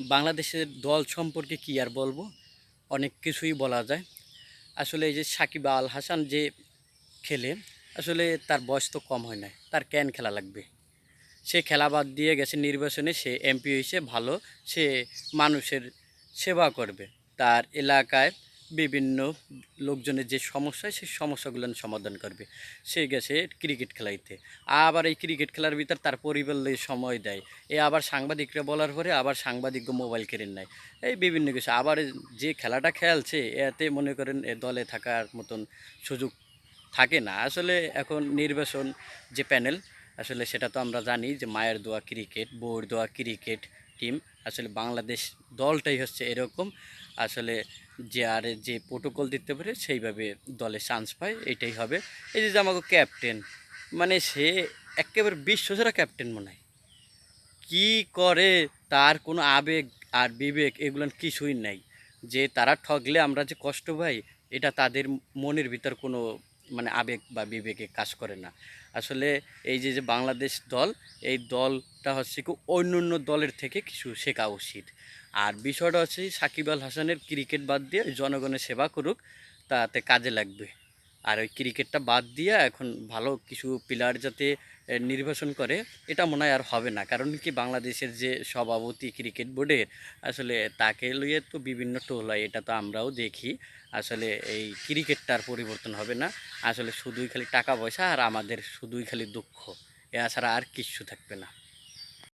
বাংলাদেশের দল সম্পর্কে কি আর বলব? অনেক কিছুই বলা যায়। আসলে এই যে সাকিব আল হাসান যে খেলে, আসলে তার বয়স তো কম হয় না তার ক্যান খেলা লাগবে? সে খেলা বাদ দিয়ে গেছে নির্বাচনে, সে এমপি হয়েছে ভালো। সে মানুষের সেবা করবে। তার এলাকায় বিভিন্ন লোকজনের যে সমস্যা, সেই সমস্যাগুলো সমাধান করবে। সে গেছে ক্রিকেট খেলাইতে। আবার এই ক্রিকেট খেলার ভিতর তার পরিবার সময় দেয়। এ আবার সাংবাদিকরা বলার পরে আবার সাংবাদিক মোবাইল কেড়ে নেয়। এই বিভিন্ন কিছু। আবার যে খেলাটা খেলছে, এতে মনে করেন এ দলে থাকার মতন সুযোগ থাকে না। আসলে এখন নির্বাচন যে প্যানেল, আসলে সেটা তো আমরা জানি যে মায়ের দোয়া ক্রিকেট বউর দোয়া ক্রিকেট টিম। আসলে বাংলাদেশ দলটাই হচ্ছে এরকম। আসলে যে আর যে প্রোটোকল দিতে পারে সেইভাবে দলে চান্স পায়, এটাই হবে। এই যে আমাকে ক্যাপ্টেন মানে সে একেবারে বিশ্বসেরা ক্যাপ্টেন মনে হয়। কী করে, তার কোনো আবেগ আর বিবেক এগুলো কিছুই নাই। যে তারা ঠগলে আমরা যে কষ্ট পাই, এটা তাদের মনের ভিতর কোনো মানে আবেগ বা বিবেকে কাজ করে না। আসলে এই যে যে বাংলাদেশ দল, এই দলটা হচ্ছে কি অন্য অন্য দলের থেকে কিছু শেখা উচিত। আর বিষয়টা হচ্ছে সাকিব আল হাসানের ক্রিকেট বাদ দিয়ে জনগণের সেবা করুক, তাতে কাজে লাগবে। আর ওই ক্রিকেটটা বাদ দিয়ে এখন ভালো কিছু প্লেয়ার যাতে নির্বাচন করে, এটা মনে হয় আর হবে না। কারণ কি বাংলাদেশের যে সভাপতি ক্রিকেট বোর্ডের আসলে তাকে লইয়ে তো বিভিন্ন টোল হয়, এটা তো আমরাও দেখি। আসলে এই ক্রিকেটটার পরিবর্তন হবে না। আসলে শুধুই খালি টাকা পয়সা আর আমাদের শুধুই খালি দুঃখ। এছাড়া আর কিচ্ছু থাকবে না।